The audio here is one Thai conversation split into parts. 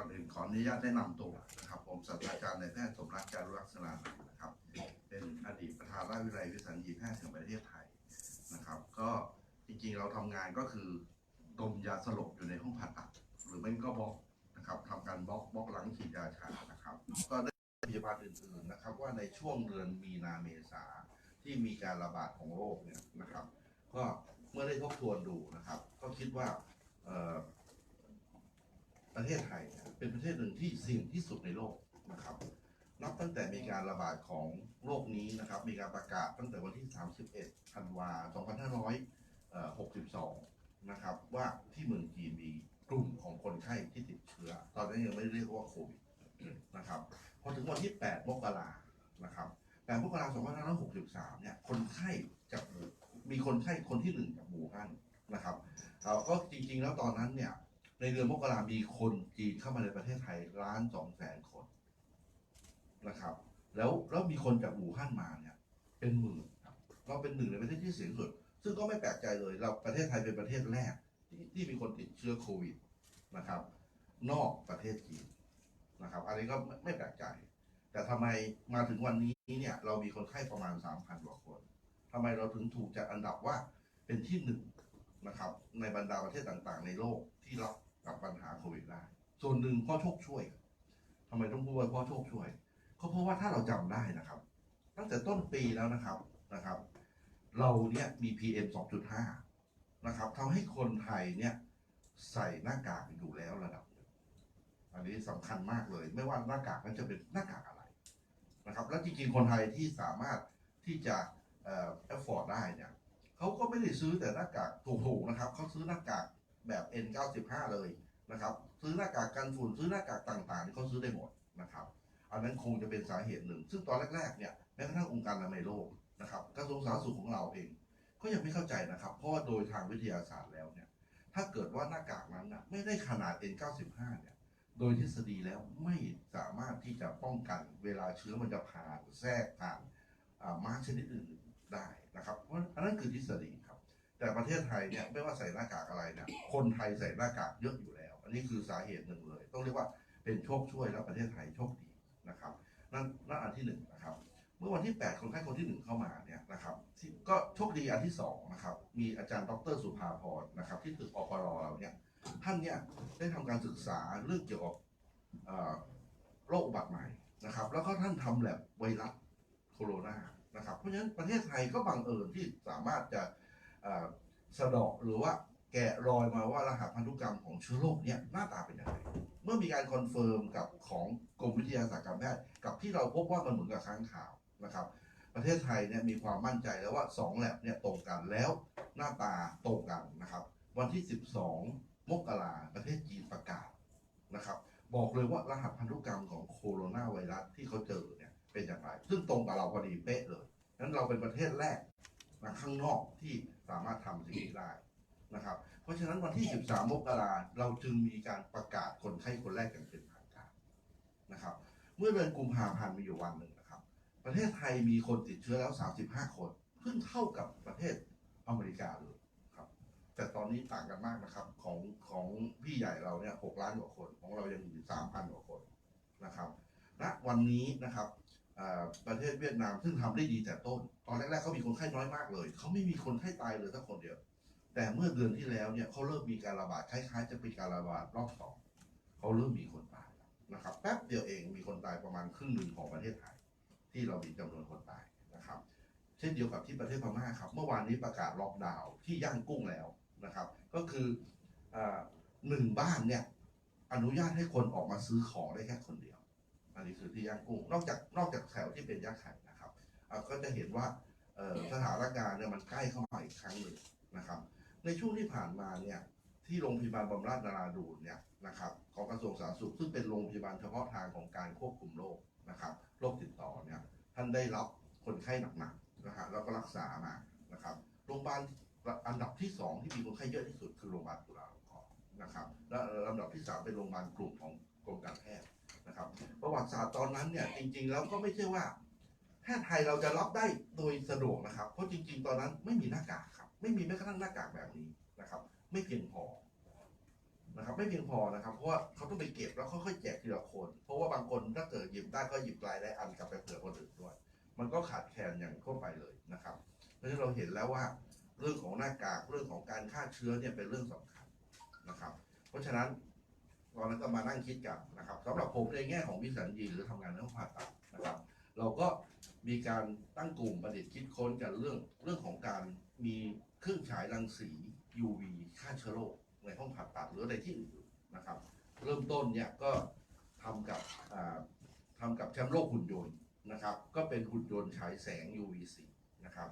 ก่อนอื่นขออนุญาตแนะนำตัวนะครับ ผมศาสตราจารย์นายแพทย์สมรักจารุลักษณะนะครับ เป็นอดีตประธานราชวิทยาลัยวิสัญญีแพทย์แห่งประเทศไทยนะครับ ก็จริงๆเราทำงานก็คือดมยาสลบอยู่ในห้องผ่าตัด หรือไม่ก็บล็อกนะครับทำการบล็อกบล็อกหลังฉีดยาชานะครับ ก็ได้พยาบาลอื่นๆนะครับ ว่าในช่วงเดือนมีนาเมษาที่มีการระบาดของโรคเนี่ยนะครับ ก็เมื่อได้ทบทวนดูนะครับ ก็คิดว่าเอ่อ ประเทศไทยเนี่ยเป็นประเทศหนึ่งที่เสี่ยงที่สุดในโลกนะครับ นับตั้งแต่มีการระบาดของโรคนี้นะครับ มีการประกาศตั้งแต่วันที่ 31 ธันวา 2562 นะครับ ว่าที่เมืองจีนมีกลุ่มของคนไข้ที่ติดเชื้อ ตอนนั้นยังไม่เรียกว่าโควิดนะครับ พอถึงวันที่ 8 มกรานะครับ 8 มกราคม2563 เนี่ย คนไข้จากมีคนไข้คนที่หนึ่งจากบูฮั่นนะครับก็จริงๆแล้วตอนนั้นเนี่ย ในเดือนมกรามีคนจีนเข้ามาในประเทศไทยล้านสองแสนคนนะครับ แล้วแล้วมีคนจากอู่ฮั่นมาเนี่ย เป็นหมื่นครับเราเป็นหนึ่งในประเทศที่เสี่ยงสุด ซึ่งก็ไม่แปลกใจเลย เราประเทศไทยเป็นประเทศแรกที่ที่มีคนติดเชื้อโควิดนะครับ นอกประเทศจีนนะครับ อันนี้ก็ไม่แปลกใจ แต่ทำไมมาถึงวันนี้เนี่ย เรามีคนไข้ประมาณ3,000กว่าคนทำไมเราถึงถูกจัดอันดับว่าเป็นที่หนึ่งนะครับ ในบรรดาประเทศต่างๆ ในโลกที่รับ กับปัญหาโควิดได้ ส่วนหนึ่งพ่อโชคช่วยทำไมต้องพูดว่าพ่อโชคช่วย ก็เพราะว่าถ้าเราจำได้นะครับ ตั้งแต่ต้นปีแล้วนะครับนะครับ เราเนี่ยมี PM 2.5 นะครับทำให้คนไทยเนี่ยใส่หน้ากากอยู่แล้วระดับอันนี้สำคัญมากเลย ไม่ว่าหน้ากากนั้นจะเป็นหน้ากากอะไรนะครับ แล้วจริงๆ คนไทยที่สามารถที่จะเอ่อ afford ได้เนี่ยเขาก็ไม่ได้ซื้อแต่หน้ากากถูกๆนะครับเขาซื้อหน้ากาก แบบ N95 เลยนะครับ ซื้อหน้ากากกันฝุ่นซื้อหน้ากากต่างๆเขาซื้อได้หมดนะครับ อันนั้นคงจะเป็นสาเหตุหนึ่ง ซึ่งตอนแรกๆเนี่ยแม้กระทั่งองค์การอนามัยโลกนะครับกระทรวงสาธารณสุขของเราเอง ก็ยังไม่เข้าใจนะครับ เพราะว่าโดยทางวิทยาศาสตร์แล้วเนี่ย ถ้าเกิดว่าหน้ากากนั้นนะไม่ได้ขนาด N95 เนี่ยโดยทฤษฎีแล้วไม่สามารถที่จะป้องกันเวลาเชื้อมันจะผ่านแทรกผ่านมาร์ชนิดอื่นได้นะครับ เพราะอันนั้นคือทฤษฎี แต่ประเทศไทยเนี่ยไม่ว่าใส่หน้ากากอะไรเนี่ยคนไทยใส่หน้ากากเยอะอยู่แล้ว อันนี้คือสาเหตุหนึ่งเลย ต้องเรียกว่าเป็นโชคช่วยแล้วประเทศไทยโชคดีนะครับนั่นนั่นอันที่หนึ่งนะครับ เมื่อวันที่ 8 คนไข้คนที่หนึ่งเข้ามาเนี่ยนะครับที่ก็โชคดีอันที่สองนะครับ มีอาจารย์ดรสุภาพรนะครับ ที่ตึกอปรเราเนี่ยท่านเนี่ยได้ทำการศึกษาเรื่องเกี่ยวกับโรคอุบัติใหม่นะครับ แล้วก็ท่านทำแลบไวรัสโคโรนานะครับ เพราะฉะนั้นประเทศไทยก็บังเอิญที่สามารถจะ สะเดอกหรือว่าแกะรอยมาว่ารหัสพันธุกรรมของเชื้อโรคเนี่ยหน้าตาเป็นยังไงเมื่อมีการคอนเฟิร์มกับของกรมวิทยาศาสตร์การแพทย์กับที่เราพบว่ามันเหมือนกับค้างข่าวนะครับ ประเทศไทยเนี่ยมีความมั่นใจแล้วว่า2แลบเนี่ยตรงกันแล้วหน้าตาตรงกันนะครับ วันที่ 12 มกราประเทศจีนประกาศนะครับ บอกเลยว่ารหัสพันธุกรรมของโคโรนาไวรัสที่เขาเจอเนี่ยเป็นอย่างไร ซึ่งตรงกับเราพอดีเป๊ะเลยนั้นเราเป็นประเทศแรก นะข้างนอกที่สามารถทำสิ่งนี้ได้นะครับ เพราะฉะนั้นวันที่ 13 มกราเราจึงมีการประกาศคนไข้คนแรกอย่างเป็นทางการนะครับ เมื่อเดือนกุมภาพันธ์มีอยู่วันหนึ่งนะครับ ประเทศไทยมีคนติดเชื้อแล้ว 35 คนเพิ่งเท่ากับประเทศอเมริกาเลยครับ แต่ตอนนี้ต่างกันมากนะครับของของพี่ใหญ่เราเนี่ย6ล้านกว่าคนของเรายังอยู่3,000กว่าคนนะครับณวันนี้นะครับ ประเทศเวียดนามซึ่งทำได้ดีแต่ต้น ตอนแรกๆเขามีคนไข้น้อยมากเลย เขาไม่มีคนไข้ตายเลยสักคนเดียว แต่เมื่อเดือนที่แล้วเนี่ยเขาเริ่มมีการระบาดคล้ายๆ จะเป็นการระบาดรอบสองเขาเริ่มมีคนตายนะครับแป๊บเดียวเองมีคนตายประมาณครึ่งหนึ่งของประเทศไทย ที่เรามีจำนวนคนตายนะครับ เช่นเดียวกับที่ประเทศพม่าครับเมื่อวานนี้ประกาศล็อกดาวน์ที่ย่างกุ้งแล้วนะครับ ก็คืออหนึ่งบ้านเนี่ยอนุญาตให้คนออกมาซื้อของได้แค่คนเดียว อันนี้คือที่ย่างกุ้ง นอกจากนอกจากแถวที่เป็นยักษ์ไข่นะครับก็จะเห็นว่าสถานการณ์เนี่ยมันใกล้เข้ามาอีกครั้งหนึ่งนะครับ ในช่วงที่ผ่านมาเนี่ยที่โรงพยาบาลบำราศนาราดูนเนี่ยนะครับของกระทรวงสาธารณสุขซึ่งเป็นโรงพยาบาลเฉพาะทางของการควบคุมโรคนะครับโรคติดต่อเนี่ยท่านได้รับคนไข้หนักๆนะฮะแล้วก็รักษามานะครับโรงพยาบาลอันดับที่สองที่มีคนไข้เยอะที่สุดคือโรงพยาบาลจุฬาลงกรณ์นะครับและลำดับที่สามเป็นโรงพยาบาลกลุ่มของกรมการแพทย์ นะครับ ประวัติศาสตร์ตอนนั้นเนี่ยจริง ๆ แล้วก็ไม่ใช่ว่าแพทย์ไทยเราจะรับได้โดยสะดวกนะครับ เพราะจริง ๆ ตอนนั้นไม่มีหน้ากากครับ ไม่มีแม้กระทั่งหน้ากากแบบนี้นะครับ ไม่เพียงพอนะครับ ไม่เพียงพอนะครับ เพราะว่าเขาต้องไปเก็บแล้วค่อยๆแจกทีละคน เพราะว่าบางคนถ้าเกิดหยิบได้ก็หยิบรายได้อันกลับไปเผื่อคนอื่นด้วย มันก็ขาดแคลนอย่างทั่วไปเลยนะครับเพราะฉะนั้นเราเห็นแล้วว่าเรื่องของหน้ากากเรื่องของการฆ่าเชื้อเนี่ยเป็นเรื่องสำคัญนะครับ เพราะฉะนั้น ตอนนั้นก็มานั่งคิดกันนะครับสำหรับผมในแง่ของวิสัญญีหรือทำงานเรื่องผ่าตัดนะครับ เราก็มีการตั้งกลุ่มประดิษฐ์คิดค้นกันเรื่องเรื่องของการมีเครื่องฉายรังสี UV ฆ่าเชื้อโรคในห้องผ่าตัดหรือในที่อื่นนะครับ เริ่มต้นเนี่ยก็ทำกับอ่าทำกับแชมป์โลกหุ่นยนต์นะครับ ก็เป็นหุ่นยนต์ฉายแสง UVC นะครับ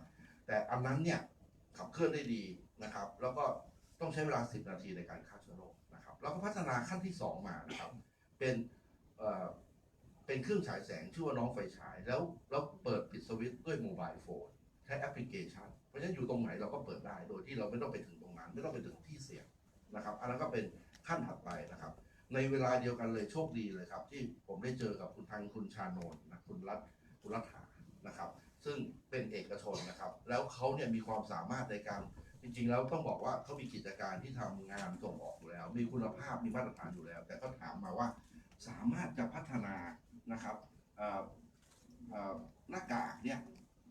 แต่อันนั้นเนี่ยขับเคลื่อนได้ดีนะครับ แล้วก็ต้องใช้เวลา 10 นาทีในการฆ่าเชื้อโรค นะครับแล้วก็พัฒนาขั้นที่2มานะครับ เป็นเอ่อเป็นเครื่องฉายแสงชื่อว่าน้องไฟฉาย แล้วแล้วเปิดปิดสวิตช์ด้วยโมบายโฟนใช้แอปพลิเคชัน เพราะฉะนั้นอยู่ตรงไหนเราก็เปิดได้โดยที่เราไม่ต้องไปถึงตรงนั้นไม่ต้องไปถึงที่เสี่ยงนะครับ อันนั้นก็เป็นขั้นถัดไปนะครับ ในเวลาเดียวกันเลยโชคดีเลยครับ ที่ผมได้เจอกับคุณทางคุณชาโนนนะคุณรัฐคุณรัฐานะครับ ซึ่งเป็นเอกชนนะครับ แล้วเขาเนี่ยมีความสามารถในการ จริงๆแล้วต้องบอกว่าเขามีกิจการที่ทำงานส่งออกอยู่แล้ว มีคุณภาพมีมาตรฐานอยู่แล้ว แต่ก็ถามมาว่าสามารถจะพัฒนานะครับเอ่อเอ่อหน้ากากเนี่ย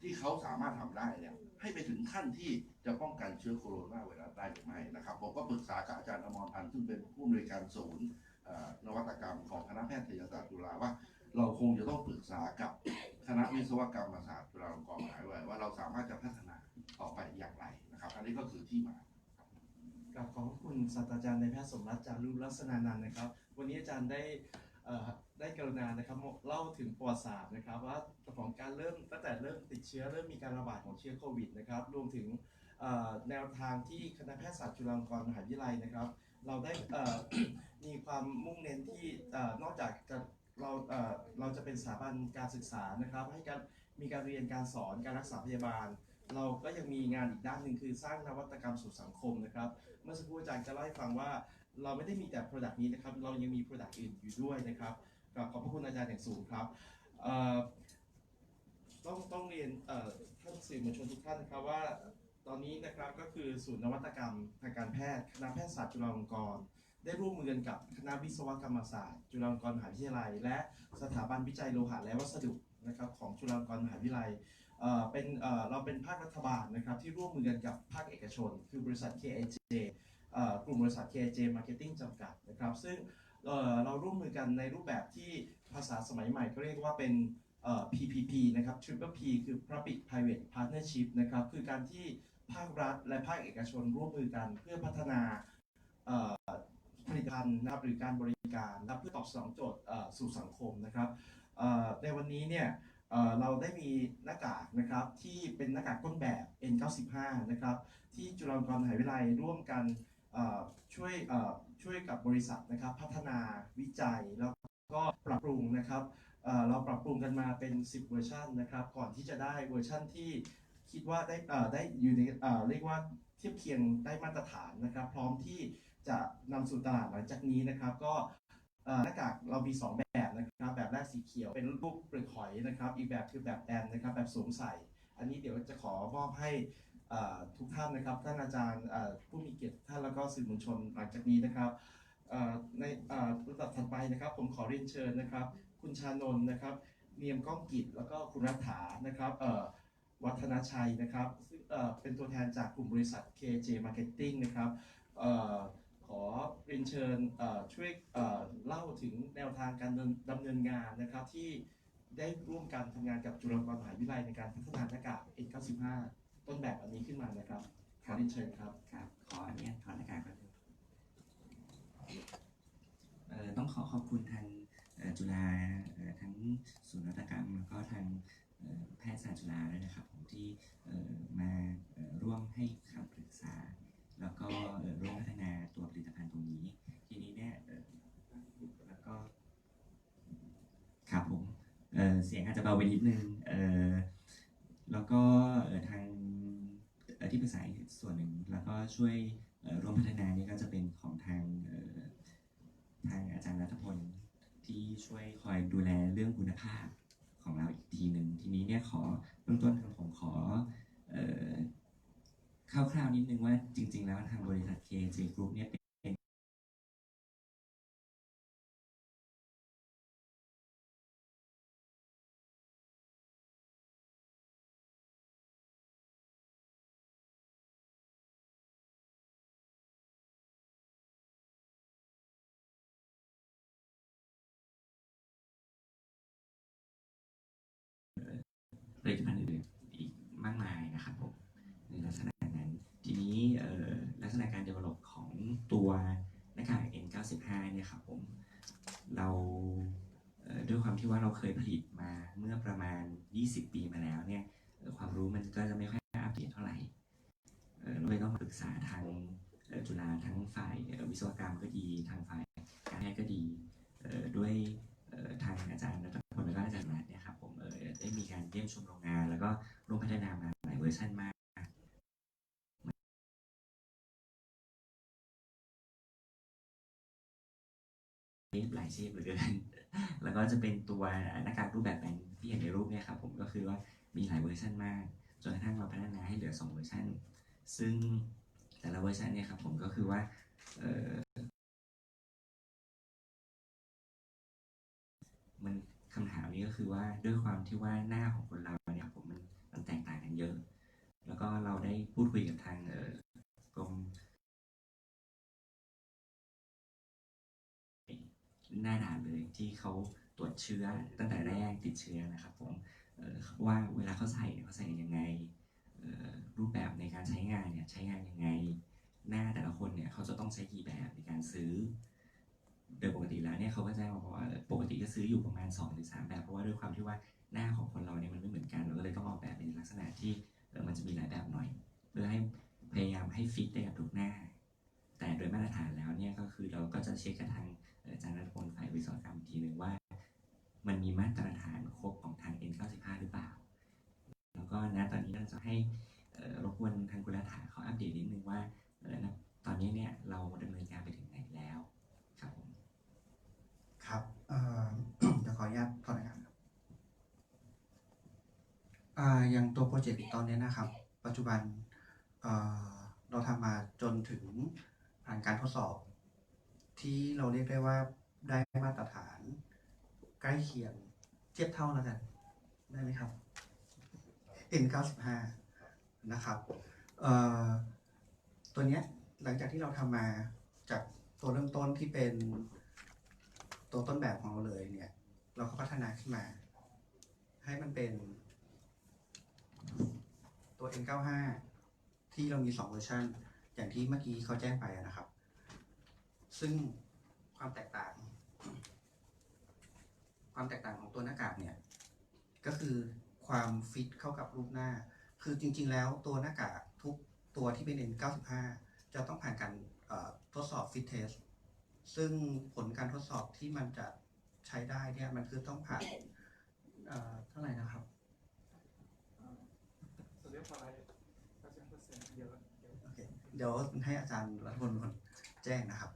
ที่เขาสามารถทำได้เนี่ยให้ไปถึงขั้นที่จะป้องกันเชื้อโคโรนาไวรัสได้หรือไม่นะครับผมก็ปรึกษากับอาจารย์อมรพันธ์ซึ่งเป็นผู้อำนวยการศูนย์เอ่อนวัตกรรมของคณะแพทยศาสตร์จุฬาว่า เราคงจะต้องปรึกษากับ คณะวิศวกรรมศาสตร์จุฬาลงกรณ์มหาวิทยาลัยว่าเราสามารถจะพัฒนา ต่อไปอย่างไรนะครับ อันนี้ก็คือที่มากราบขอบคุณศาสตราจารย์ในแพทย์สมรัตจารุลักษณานันท์นะครับ วันนี้อาจารย์ได้เอ่อได้กรุณานะครับเล่าถึงประวัติศาสตร์นะครับว่าของการเริ่มตั้งแต่เริ่มติดเชื้อเริ่มมีการระบาดของเชื้อโควิดนะครับรวมถึงเอ่อแนวทางที่คณะแพทยศาสตร์จุฬาลงกรณ์มหาวิทยาลัยนะครับ เราได้เอ่อ มีความมุ่งเน้นที่เอ่อนอกจากจะเราเอ่อเราจะเป็นสถาบันการศึกษานะครับ ให้การมีการเรียนการสอนการรักษาพยาบาล เราก็ยังมีงานอีกด้านหนึ่งคือสร้างนวัตกรรมสู่สังคมนะครับ เมื่อสักครู่อาจารย์จะเล่าให้ฟังว่า เราไม่ได้มีแต่ Product นี้นะครับ เรายังมี Product อื่นอยู่ด้วยนะครับก็ขอบพระคุณอาจารย์อย่างสูงครับเอ่อต้องต้องเรียนเอ่อท่านสื่อมวลชนทุกท่านนะครับว่าตอนนี้นะครับก็คือศูนย์นวัตกรรมทางการแพทย์คณะแพทยศาสตร์จุฬาลงกรณ์ได้ร่วมมือกันกับคณะวิศวกรรมศาสตร์ จุฬาลงกรณ์มหาวิทยาลัย และสถาบันวิจัยโลหะและวัสดุนะครับของจุฬาลงกรณ์มหาวิทยาลัย เป็นเราเป็นภาครัฐบาลนะครับที่ร่วมมือกันกับภาคเอกชน คือบริษัท KIJ เอ่อกลุ่มบริษัท KIJ Marketing จำกัดนะครับ ซึ่งเราร่วมมือกันในรูปแบบที่ภาษาสมัยใหม่เขาเรียกว่าเป็น PPP นะครับ Triple P คือ Public Private Partnership นะครับ คือการที่ภาครัฐและภาคเอกชนร่วมมือกันเพื่อพัฒนาผลิตภัณฑ์นะครับหรือการบริการนะเพื่อตอบสนองโจทย์สู่สังคมนะครับในวันนี้เนี่ย เราได้มีหน้ากากนะครับที่เป็นหน้ากากต้นแบบ N95 นะครับที่จุฬาลงกรณ์มหาวิทยาลัยร่วมกันช่วยช่วยกับบริษัทนะครับพัฒนาวิจัยแล้วก็ปรับปรุงนะครับเราปรับปรุงกันมาเป็น 10 เวอร์ชันนะครับก่อนที่จะได้เวอร์ชั่นที่คิดว่าได้ได้อยู่ในเรียกว่าเทียบเคียงได้มาตรฐานนะครับ พร้อมที่จะนำสู่ตลาดหลังจากนี้นะครับ ก็หน้ากากเรามี 2 แบบ สีเขียว เป็นรูปเปลือกหอยนะครับ อีกแบบคือแบบแบนนะครับ แบบสวมใส่ อันนี้เดี๋ยวจะขอมอบให้ทุกท่านนะครับ ท่านอาจารย์ผู้มีเกียรติท่านแล้วก็สื่อมวลชนหลังจากนี้นะครับในลำดับถัดไปนะครับ ผมขอเรียนเชิญนะครับ คุณชานนท์นะครับ เนียมก้องกิจแล้วก็คุณรัฐานะครับวัฒนชัยนะครับซึ่งเป็นตัวแทนจากกลุ่มบริษัท KJ Marketing นะครับ ขอเรียนเชิญช่วยเล่าถึงแนวทางการดำเนินงานนะครับที่ได้ร่วมกันทำงานกับจุฬาลงกรณ์มหาวิทยาลัยในการพัฒนาหน้ากาก N95 ต้นแบบอันนี้ขึ้นมานะครับขอเรียนเชิญครับครับ ขออนุญาตถอนหน้ากากก่อนต้องขอขอบคุณทางจุฬาทั้งศูนย์นวัตกรรมแล้วก็ทางแพทยศาสตร์จุฬาด้วยนะครับผมที่มาร่วมให้คำปรึกษา แล้วก็ร่วมพัฒนาตัวผลิตภัณฑ์ตรงนี้ ทีนี้เนี่ยเอ่อแล้วก็ครับผม เสียงอาจจะเบาไปนิดนึงเออแล้วก็ทางที่ปรึกษาอีกส่วนหนึ่งแล้วก็ช่วยร่วมพัฒนานี่ก็จะเป็นของทางทางอาจารย์รัฐพลที่ช่วยคอยดูแลเรื่องคุณภาพของเราอีกทีหนึ่งทีนี้เนี่ยขอเบื้องต้นทางผมขอเอ่อคร่าวๆนิดนึงว่าจริง ๆ แล้วทางบริษัท KJ Group เนี่ยเป็น ณะการ develop ของตัวหน้ากาก N95 เนี่ยครับผมเราด้วยความที่ว่าเราเคยผลิตมาเมื่อประมาณ 20 ปีมาแล้วเนี่ยความรู้มันก็จะไม่ค่อยอัปเดตเท่าไหร่เราเลยต้องมาปรึกษาทางจุฬาทั้งฝ่ายวิศวกรรมก็ดีทางฝ่ายการแพทย์ก็ดีด้วยทางอาจารย์รัตพลและอาจารย์นัทเนี่ยครับผมได้มีการเยี่ยมชมโรงงาน แล้วก็ร่วมพัฒนามาหลายเวอร์ชันมาก ฟหลายเชฟเหลือเกิน แล้วก็จะเป็นตัวหน้ากากรูปแบบแบบที่เห็นในรูปเนี่ยครับผมก็คือว่ามีหลายเวอร์ชันมาก จนกระทั่งเราพัฒนาให้เหลือ 2 เวอร์ชันซึ่งแต่ละเวอร์ชันเนี่ยครับผมก็คือว่าเออมันคำถามนี้ก็คือว่าด้วยความที่ว่าหน้าของคนเราเนี่ยผมมันมันแตกต่างกันเยอะ แล้วก็เราได้พูดคุยกับทางเออกรม หน้าด่านเลยที่เขาตรวจเชื้อตั้งแต่แรกติดเชื้อนะครับผมว่าเวลาเขาใส่เขาใส่ยังไงรูปแบบในการใช้งานเนี่ยใช้งานยังไง หน้าแต่ละคนเนี่ยเขาจะต้องใช้กี่แบบในการซื้อ โดยปกติแล้วเนี่ยเขาก็แจ้งมาบอกว่าปกติก็ซื้ออยู่ประมาณ2-3ถึงแบบเพราะว่าด้วยความที่ว่าหน้าของคนเราเนี่ยมันไม่เหมือนกันเราก็เลยต้องออกแบบในลักษณะที่มันจะมีหลายแบบหน่อย เพื่อให้พยายามให้ฟิตได้กับทุกหน้า แต่โดยมาตรฐานแล้วเนี่ยก็คือเราก็จะเช็คกับทางอาจารย์รัตพลฝ่ายวิศวกรรมทีหนึ่งว่า มันมีมาตรฐานครบของทาง N95 หรือเปล่า แล้วก็นะตอนนี้เราจะให้รบกวนทางกุลฐาเขาอัปเดตนิดนึงว่าตอนนี้เนี่ยเราดำเนินการไปถึงไหนแล้วครับผมครับเอ่อเดี๋ยวขออนุญาตถอดรายการครับอย่างตัวโปรเจกต์ตอนนี้นะครับ ปัจจุบันเราทำมาจนถึง ผ่านการทดสอบ ที่เราเรียกได้ว่าได้มาตรฐาน ใกล้เคียงเทียบเท่าแล้วกัน ได้ไหมครับ N95 นะครับตัวเนี้ยหลังจากที่เราทำมาจากตัวเริ่มต้นที่เป็นตัวต้นแบบของเราเลยเนี่ย เราก็พัฒนาขึ้นมา ให้มันเป็น ตัว N95 ที่เรามี 2 เวอร์ชัน อย่างที่เมื่อกี้เขาแจ้งไปนะครับ ซึ่งความแตกต่าง ความแตกต่างของตัวหน้ากากเนี่ย ก็คือความฟิตเข้ากับรูปหน้า คือจริง ๆ แล้วตัวหน้ากากทุกตัวที่เป็น N95 จะต้องผ่านการทดสอบฟิตเทส ซึ่งผลการทดสอบที่มันจะใช้ได้เนี่ย มันคือต้องผ่านเอ่อเท่าไหร่นะครับ เดี๋ยวให้อาจารย์รัฐพลเป็นแจ้งนะครับ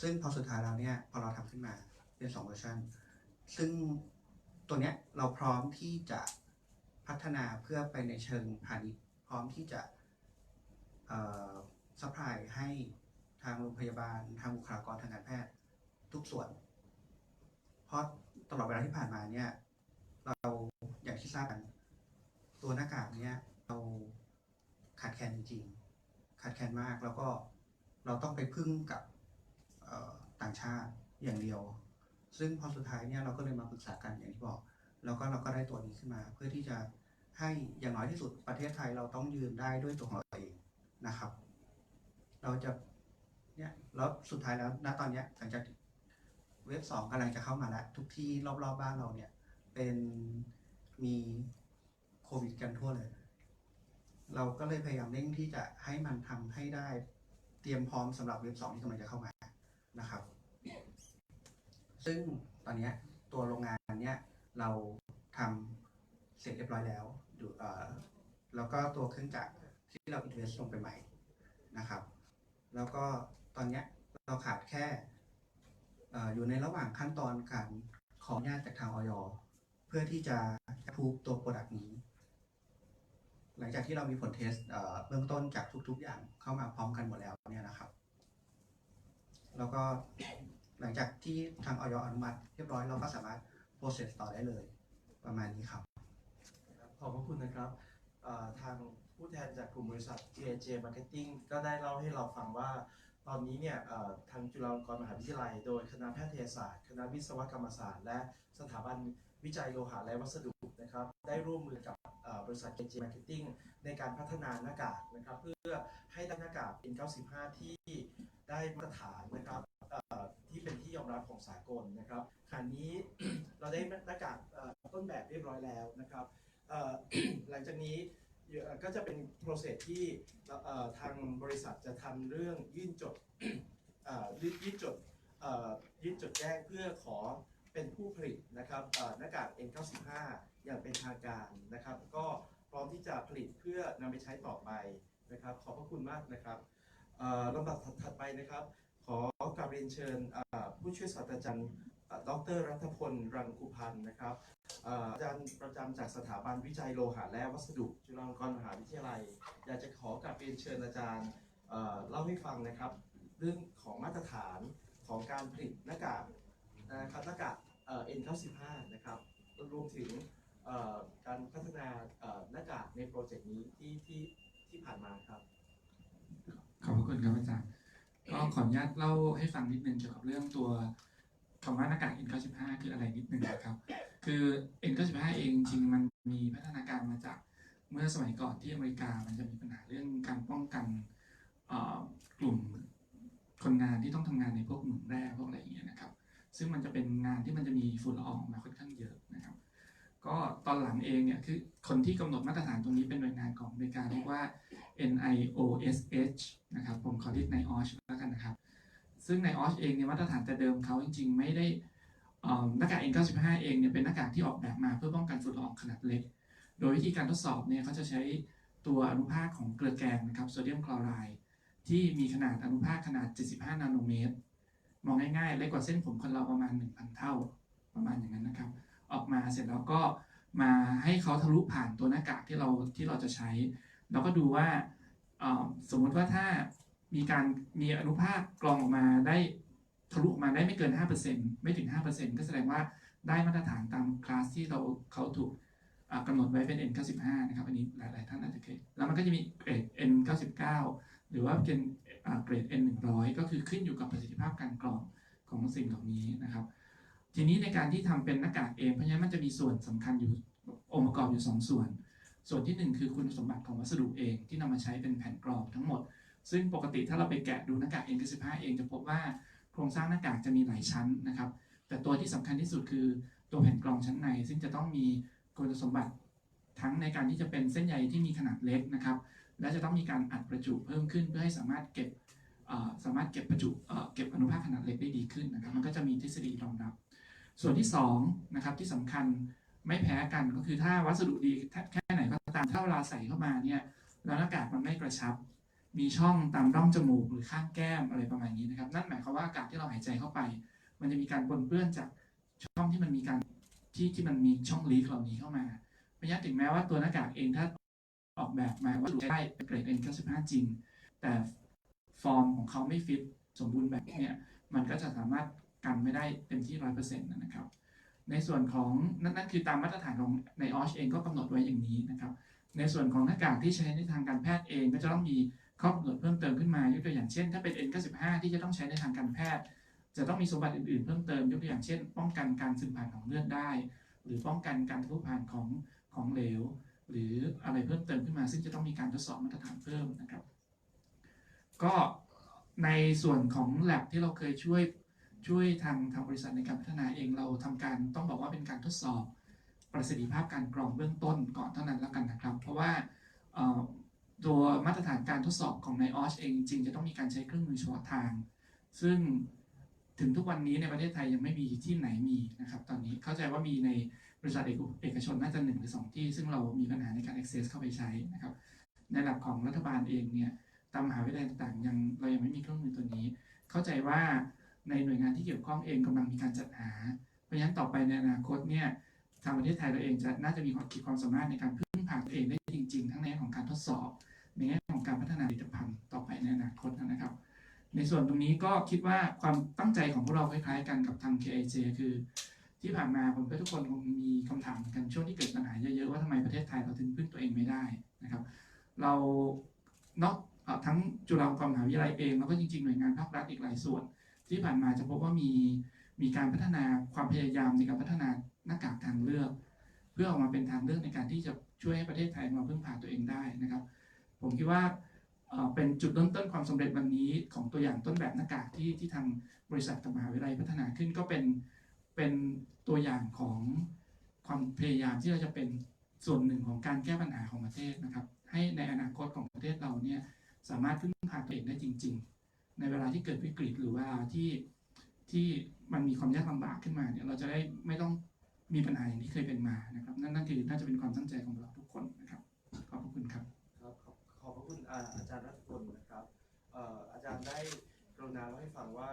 ซึ่งพอสุดท้ายแล้วเนี่ยพอเราทำขึ้นมาเป็น2เวอร์ชันซึ่งตัวเนี้ยเราพร้อมที่จะพัฒนาเพื่อไปในเชิงพาณิชย์พร้อมที่จะเอ่อซัพพลายให้ทางโรงพยาบาล ทางบุคลากรทางการแพทย์ทุกส่วน เพราะตลอดเวลาที่ผ่านมาเนี่ย เราอย่างที่ทราบกัน ตัวหน้ากากเนี่ยเรา ขาดแคลนจริงๆขาดแคลนมากแล้วก็เราต้องไปพึ่งกับต่างชาติอย่างเดียว ซึ่งพอสุดท้ายเนี่ยเราก็เลยมาปรึกษากันอย่างที่บอก แล้วก็เราก็ได้ตัวนี้ขึ้นมา เพื่อที่จะให้อย่างน้อยที่สุดประเทศไทยเราต้องยืนได้ด้วยตัวของเราเองนะครับ เราจะเนี่ยแล้วสุดท้ายแล้วณตอนเนี้ยหลังจากเว็บสองกำลังจะเข้ามาแล้ว ทุกที่รอบๆบ้านเราเนี่ยเป็นมีโควิดกันทั่วเลย เราก็เลยพยายามเร่งที่จะให้มันทำให้ได้เตรียมพร้อมสำหรับเว็บสองที่กำลังจะเข้ามานะครับ ซึ่งตอนนี้ตัวโรงงานเนี้ยเราทำเสร็จเรียบร้อยแล้วอยู่เอ่อแล้วก็ตัวเครื่องจักรที่เราอินเวสลงไปใหม่นะครับ แล้วก็ตอนนี้เราขาดแค่อออยู่ในระหว่างขั้นตอนการขออนุญาตจากทางออยเพื่อที่จะพูตัวโปรดักต์นี้ หลังจากที่เรามีผลเทสเอ่อเบื้องต้นจากทุก ๆ อย่างเข้ามาพร้อมกันหมดแล้วเนี่ยนะครับ แล้วก็หลังจากที่ทางออยอนุมัติเรียบร้อยเราก็สามารถ process ต่อได้เลย ประมาณนี้ครับ ขอบพระคุณนะครับทางผู้แทนจากกลุ่มบริษัท JJ Marketing ก็ได้เล่าให้เราฟังว่า ตอนนี้เนี่ยทางจุฬาลงกรณ์มหาวิทยาลัย โดยคณะแพทยศาสตร์ คณะวิศวกรรมศาสตร์ และสถาบัน วิจัยโลหะและวัสดุนะครับ ได้ร่วมมือกับบริษัท KG Marketing ในการพัฒนาหน้ากากนะครับ เพื่อให้ได้หน้ากาก N95 ที่ได้มาตรฐานนะครับที่เป็นที่ยอมรับของสากลนะครับขณะนี้เราได้หน้ากากต้นแบบเรียบร้อยแล้วนะครับหลังจากนี้ก็จะเป็น process ที่ทางบริษัทจะทำเรื่องยื่นจดยื่นจดยื่นจดแจ้งเพื่อขอ เป็นผู้ผลิตนะครับหน้ากาก N95 อย่างเป็นทางการนะครับ ก็พร้อมที่จะผลิตเพื่อนำไปใช้ต่อไปนะครับ ขอบพระคุณมากนะครับลำดับถัดไปนะครับ ขอกราบเรียนเชิญผู้ช่วยศาสตราจารย์ดรรัฐพลรังคุพันธ์นะครับอาจารย์ประจำจากสถาบันวิจัยโลหะและวัสดุ จุฬาลงกรณ์มหาวิทยาลัย อยากจะขอกราบเรียนเชิญอาจารย์เอ่อเล่าให้ฟังนะครับ เรื่องของมาตรฐานของการผลิตหน้ากากนะครับหน้ากาก เอ่อ N95 นะครับรวมถึงการพัฒนาหน้ากากในโปรเจกต์นี้ที่ที่ที่ผ่านมาครับ ขอบพระคุณครับอาจารย์ก็ขออนุญาตเล่าให้ฟังนิดนึงเกี่ยวกับเรื่องตัวคำว่าหน้ากาก N95 คืออะไรนิดนึงนะครับ คือ N95 เองจริงมันมีพัฒนาการมาจากเมื่อสมัยก่อนที่อเมริกามันจะมีปัญหาเรื่องการป้องกันกลุ่มคนงานที่ต้องทำงานในพวกเหมืองแร่พวกอะไรอย่างเงี้ยนะครับ ซึ่งมันจะเป็นงานที่มันจะมีฝุ่นละอองมาค่อนข้างเยอะนะครับ ก็ตอนหลังเองเนี่ยคือคนที่กำหนดมาตรฐานตรงนี้เป็นหน่วยงานของอเมริกาเรียกว่า NIOSH นะครับผมขอเรียก NIOSH แล้วกันนะครับ ซึ่ง NIOSH เองเนี่ยมาตรฐานแต่เดิมเขาจริง ๆ ไม่ได้หน้ากาก N95 เองเนี่ยเป็นหน้ากากที่ออกแบบมาเพื่อป้องกันฝุ่นละอองขนาดเล็ก โดยวิธีการทดสอบเนี่ยเขาจะใช้ตัวอนุภาคของเกลือแกงนะครับโซเดียมคลอไรด์ที่มีขนาดอนุภาคขนาด 75 นาโนเมตร มองง่ายๆ เล็กกว่าเส้นผมคนเราประมาณ 1,000 เท่าประมาณอย่างนั้นนะครับ ออกมาเสร็จแล้วก็มาให้เขาทะลุผ่านตัวหน้ากากที่เราที่เราจะใช้ แล้วก็ดูว่าสมมติว่าถ้ามีการมีอนุภาคกรองออกมาได้ทะลุออกมาได้ไม่เกิน 5%ไม่ถึง 5%ก็แสดงว่าได้มาตรฐานตามคลาสที่เราเขาถูกอ่ากำหนดไว้เป็น N95 นะครับ อันนี้หลาย ๆ ท่านอาจจะเคย แล้วมันก็จะมีเกรด N99 หรือว่าเป็น เกรด N100 ก็คือขึ้นอยู่กับประสิทธิภาพการกรองของสิ่งเหล่านี้นะครับ ทีนี้ในการที่ทำเป็นหน้ากากเองเพราะฉะนั้นมันจะมีส่วนสำคัญอยู่องค์ประกอบอยู่ 2 ส่วน ส่วนที่ 1 คือคุณสมบัติของวัสดุเองที่นำมาใช้เป็นแผ่นกรองทั้งหมด ซึ่งปกติถ้าเราไปแกะดูหน้ากาก N95 เองจะพบว่าโครงสร้างหน้ากากจะมีหลายชั้นนะครับ แต่ตัวที่สำคัญที่สุดคือตัวแผ่นกรองชั้นใน ซึ่งจะต้องมีคุณสมบัติทั้งในการที่จะเป็นเส้นใยที่มีขนาดเล็กนะครับ และจะต้องมีการอัดประจุเพิ่มขึ้นเพื่อให้สามารถเก็บสามารถเก็บประจุเก็บอนุภาคขนาดเล็กได้ดีขึ้นนะครับ มันก็จะมีทฤษฎีรองรับ ส่วนที่2นะครับที่สำคัญไม่แพ้กันก็คือถ้าวัสดุดีแค่ไหนก็ตามถ้าเวลาใส่เข้ามาเนี่ยแล้วหน้ากากมันไม่กระชับ มีช่องตามร่องจมูกหรือข้างแก้มอะไรประมาณนี้นะครับ นั่นหมายความว่าอากาศที่เราหายใจเข้าไป มันจะมีการปนเปื้อนจากช่องที่มันมีการที่ที่มันมีช่องลีกเหล่านี้เข้ามาเพราะฉะนั้นถึงแม้ว่าตัวหน้ากากเองถ้า ออกแบบมาว่าได้เป็นเกรด N95 จริง แต่ฟอร์มของเขาไม่ฟิตสมบูรณ์แบบเนี่ยมันก็จะสามารถกันไม่ได้เต็มที่ร้อยเปอร์เซ็นต์นะครับ ในส่วนของนั่นนั่นคือตามมาตรฐานของในออชเองก็กำหนดไว้อย่างนี้นะครับ ในส่วนของหน้ากากที่ใช้ในทางการแพทย์เองก็จะต้องมีข้อกำหนดเพิ่มเติมขึ้นมายกตัวอย่างเช่น ถ้าเป็น N95 ที่จะต้องใช้ในทางการแพทย์ จะต้องมีสมบัติอื่นๆ เพิ่มเติมยกตัวอย่างเช่น ป้องกันการซึมผ่านของเลือดได้ หรือป้องกันการทะลุผ่านของของเหลว หรืออะไรเพิ่มเติมขึ้นมา ซึ่งจะต้องมีการทดสอบมาตรฐานเพิ่มนะครับ ก็ในส่วนของ lab ที่เราเคยช่วยช่วยทางทางบริษัทในการพัฒนาเองเราทำการต้องบอกว่าเป็นการทดสอบประสิทธิภาพการกรองเบื้องต้นก่อนเท่านั้นแล้วกันนะครับ เพราะว่าตัวมาตรฐานการทดสอบของในออชเองจริงจะต้องมีการใช้เครื่องมือเฉพาะทาง ซึ่งถึงทุกวันนี้ในประเทศไทยยังไม่มีที่ไหนมีนะครับ ตอนนี้เข้าใจว่ามีใน ริษัทเอกเอกชนน่าจะหนึ่งหรือสองที่ ซึ่งเรามีปัญหาในการ access เข้าไปใช้นะครับ ในหลักของรัฐบาลเองเนี่ยตามมหาวิทยาลัยต่างๆยังเรายังไม่มีเครื่องมือตัวนี้ เข้าใจว่าในหน่วยงานที่เกี่ยวข้องเองกำลังมีการจัดหา เพราะฉะนั้นต่อไปในอนาคตเนี่ยทางประเทศไทยเราเองจะน่าจะมีความขีดความสามารถในการพึ่งพาตัวเองได้จริง ๆ ทั้งในแง่ของการทดสอบ ในแง่ของการพัฒนาผลิตภัณฑ์ต่อไปในอนาคตนะครับ ในส่วนตรงนี้ก็คิดว่าความตั้งใจของพวกเราคล้ายๆกันกับทาง KIJ คือ ที่ผ่านมาผมว่าทุกคนคงมีคำถามกันช่วงที่เกิดปัญหาเยอะๆว่าทำไมประเทศไทยเราถึงพึ่งตัวเองไม่ได้นะครับ เรานอกเอ่อทั้งจุฬาลงกรณ์มหาวิทยาลัยเองแล้วก็จริงๆหน่วยงานภาครัฐอีกหลายส่วน ที่ผ่านมาจะพบว่ามีมีการพัฒนาความพยายามในการพัฒนาหน้ากากทางเลือก เพื่อออกมาเป็นทางเลือกในการที่จะช่วยให้ประเทศไทยมาพึ่งพาตัวเองได้นะครับ ผมคิดว่าเป็นจุดเริ่มต้นความสำเร็จวันนี้ของตัวอย่างต้นแบบหน้ากากที่ที่ทางบริษัทกับมหาวิทยาลัยพัฒนาขึ้นก็เป็น เป็นตัวอย่างของความพยายามที่เราจะเป็นส่วนหนึ่งของการแก้ปัญหาของประเทศนะครับ ให้ในอนาคตของประเทศเราเนี่ยสามารถพึ่งพาตัวเองได้จริง ๆ ในเวลาที่เกิดวิกฤตหรือวลาที่ที่มันมีความยากลำบากขึ้นมาเนี่ยเราจะได้ไม่ต้องมีปัญหาอย่างที่เคยเป็นมานะครับ นั่นนั่นคือน่าจะเป็นความตั้งใจของเราทุกคนนะครับ ขอบพระคุณครับครับขอบขอบพระคุณอาอาจารย์รัตพลนะครับเอ่ออาจารย์ได้กรุณาเล่าให้ฟังว่า